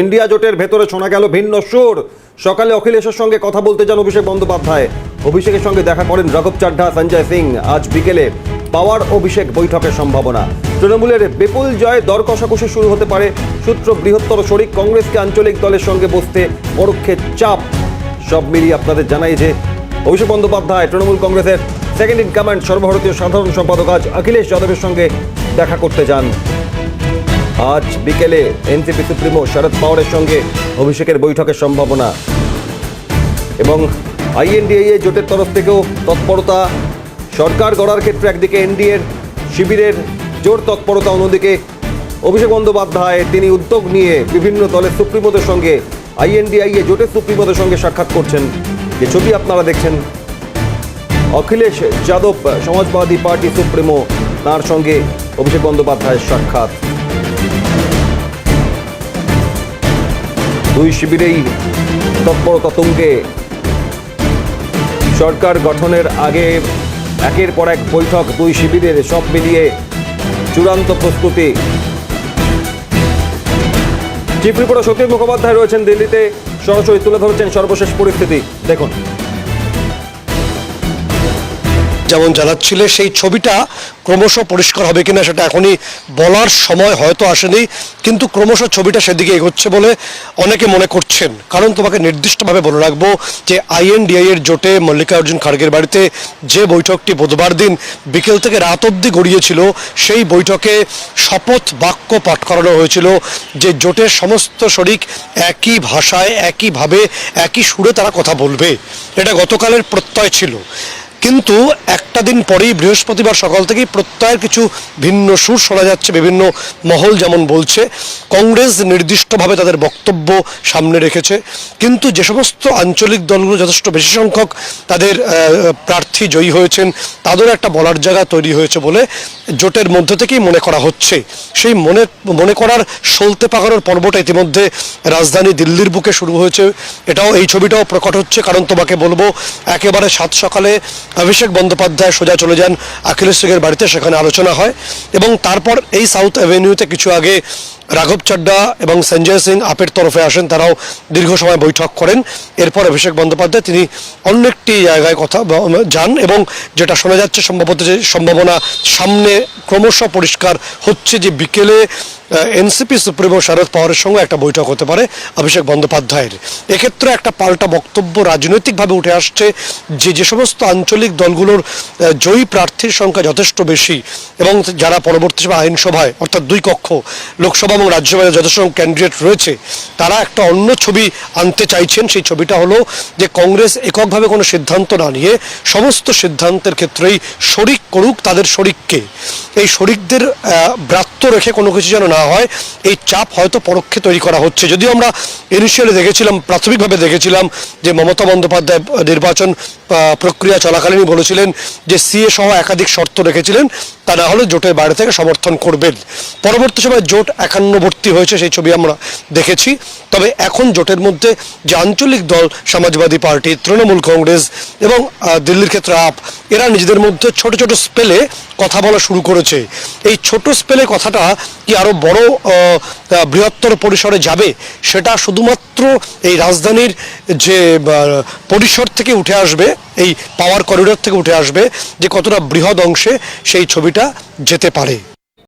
India জোটের ভেতরে শোনা গেল ভিন্ন সুর। সকালে অখিলেশের সঙ্গে কথা বলতে যান অভিষেক বন্দ্যোপাধ্যায়। অভিষেকের সঙ্গে দেখা করেন রাঘব চাড্ডা, সঞ্জয় সিং। আজ বিকেলে পাওয়ার অভিষেক বৈঠকের সম্ভাবনা। তৃণমূলের বিপুল জয় দর কষাকষি শুরু হতে পারে। সূত্র বৃহত্তর শরিক কংগ্রেসকে আঞ্চলিক দলের সঙ্গে বসতে পরোক্ষে চাপ। সব মিলিয়ে আপনাদের জানাই যে অভিষেক বন্দ্যোপাধ্যায় তৃণমূল কংগ্রেসের সেকেন্ড ইন কমান্ড সর্বভারতীয় সাধারণ সম্পাদক আজ অখিলেশ যাদবের সঙ্গে দেখা করতে যান। আজ বিকেলে এনসিপি সুপ্রিমো শরদ পাওয়ারের সঙ্গে অভিষেকের বৈঠকের সম্ভাবনা। এবং আইএনডিএ জোটের তরফ থেকেও তৎপরতা, সরকার গড়ার ক্ষেত্রে একদিকে এনডিএর শিবিরের জোর তৎপরতা, অন্যদিকে অভিষেক বন্দ্যোপাধ্যায় তিনি উদ্যোগ নিয়ে বিভিন্ন দলের সুপ্রিমোদের সঙ্গে, আইএনডিআইএ জোটের সুপ্রিমোদের সঙ্গে সাক্ষাৎ করছেন। যে ছবি আপনারা দেখছেন, অখিলেশ যাদব সমাজবাদী পার্টি সুপ্রিমো, তার সঙ্গে অভিষেক বন্দ্যোপাধ্যায়ের সাক্ষাৎ। দুই শিবিরেই তৎপরতা তুঙ্গে সরকার গঠনের আগে একের পর এক বৈঠক দুই শিবিরের সব মিলিয়ে চূড়ান্ত প্রস্তুতি। চিফ রিপোর্টার সতীশ মুখোপাধ্যায় রয়েছেন দিল্লিতে। সরাসরি তুলে ধরেছেন সর্বশেষ পরিস্থিতি। দেখুন। যেমন জানাচ্ছিলে, সেই ছবিটা ক্রমশ পরিষ্কার হবে কিনা সেটা এখনই বলার সময় হয়তো আসেনি, কিন্তু ক্রমশ ছবিটা সেদিকে এগোচ্ছে বলে অনেকে মনে করছেন। কারণ তোমাকে নির্দিষ্টভাবে বলে রাখব যে আইএনডিআই এর জোটে মল্লিকার্জুন খাড়গের বাড়িতে যে বৈঠকটি বুধবার দিন বিকেল থেকে রাত অবধি গড়িয়েছিল, সেই বৈঠকে শপথ বাক্য পাঠ করানো হয়েছিল যে জোটের সমস্ত শরিক একই ভাষায়, একইভাবে, একই সুরে তারা কথা বলবে। এটা গতকালের প্রত্যয় ছিল। কিন্তু একটা দিন পরেই বৃহস্পতিবার সকাল থেকেই প্রত্যয়ের কিছু ভিন্ন সুর শোনা যাচ্ছে, বিভিন্ন মহল যেমন বলছে। কংগ্রেস নির্দিষ্টভাবে তাদের বক্তব্য সামনে রেখেছে। কিন্তু যে সমস্ত আঞ্চলিক দলগুলো যথেষ্ট বেশি সংখ্যক তাদের প্রার্থী জয়ী হয়েছেন, তাদেরও একটা বলার জায়গা তৈরি হয়েছে বলে জোটের মধ্যে থেকেই মনে করা হচ্ছে। সেই মনে মনে করার সলতে পাকানোর পর্বটা ইতিমধ্যে রাজধানী দিল্লির বুকে শুরু হয়েছে। এটাও, এই ছবিটাও প্রকট হচ্ছে। কারণ তোমাকে বলব, একেবারে সাত সকালে অভিষেক বন্দ্যোপাধ্যায় সোজা চলে যান আখিলেশ সিংয়ের বাড়িতে, সেখানে আলোচনা হয় এবং তারপর এই সাউথ অ্যাভিনিউতে কিছু আগে রাঘব চাড্ডা এবং সঞ্জয় সিং আপের তরফে আসেন, তারাও দীর্ঘ সময় বৈঠক করেন। এরপর অভিষেক বন্দ্যোপাধ্যায়, তিনি অন্য একটি জায়গায় কথা যান এবং যেটা শোনা যাচ্ছে সম্ভবত যে সম্ভাবনা সামনে ক্রমশ পরিষ্কার হচ্ছে যে বিকেলে এনসিপি সুপ্রিমো শরদ পাওয়ারের সঙ্গে একটা বৈঠক হতে পারে অভিষেক বন্দ্যোপাধ্যায়ের। এক্ষেত্রে একটা পাল্টা বক্তব্য রাজনৈতিকভাবে উঠে আসছে যে যে সমস্ত আঞ্চলিক দলগুলোর জয়ী প্রার্থীর সংখ্যা যথেষ্ট বেশি এবং যারা পরবর্তী আইনসভায়, অর্থাৎ দুই কক্ষ, লোকসভা এবং রাজ্যসভায় যথেষ্ট ক্যান্ডিডেট রয়েছে, তারা একটা অন্য ছবি আনতে চাইছেন। সেই ছবিটা হলো যে কংগ্রেস এককভাবে কোনো সিদ্ধান্ত না নিয়ে সমস্ত সিদ্ধান্তের ক্ষেত্রেই শরিক করুক তাদের শরিককে। এই শরিকদের ব্রাত্য রেখে কোনো কিছু যেন না হয়, এই চাপ হয়তো পরোক্ষে তৈরি করা হচ্ছে। যদিও আমরা ইনিশিয়ালি দেখেছিলাম, প্রাথমিকভাবে দেখেছিলাম যে মমতা বন্দ্যোপাধ্যায় নির্বাচন প্রক্রিয়া চলাকালীনই বলেছিলেন যে সিএ সহ একাধিক শর্ত রেখেছিলেন, তা না হলে জোটের বাইরে থেকে সমর্থন করবেন। পরবর্তী সময় জোট একান্নবর্তী হয়েছে, সেই ছবি আমরা দেখেছি। তবে এখন জোটের মধ্যে যে আঞ্চলিক দল, সমাজবাদী পার্টি, তৃণমূল কংগ্রেস এবং দিল্লির ক্ষেত্রে আপ, এরা নিজেদের মধ্যে ছোট ছোট স্পেলে কথা বলা শুরু করেছে। এই ছোট স্পেলে কথাটা কি আরও বড় বৃহত্তর পরিসরে যাবে, সেটা শুধুমাত্র এই রাজধানীর যে পরিসর থেকে উঠে আসবে, এই পাওয়ার করিডোর থেকে উঠে আসবে, যে কতটা বৃহৎ অংশে সেই ছবিটা যেতে পারে।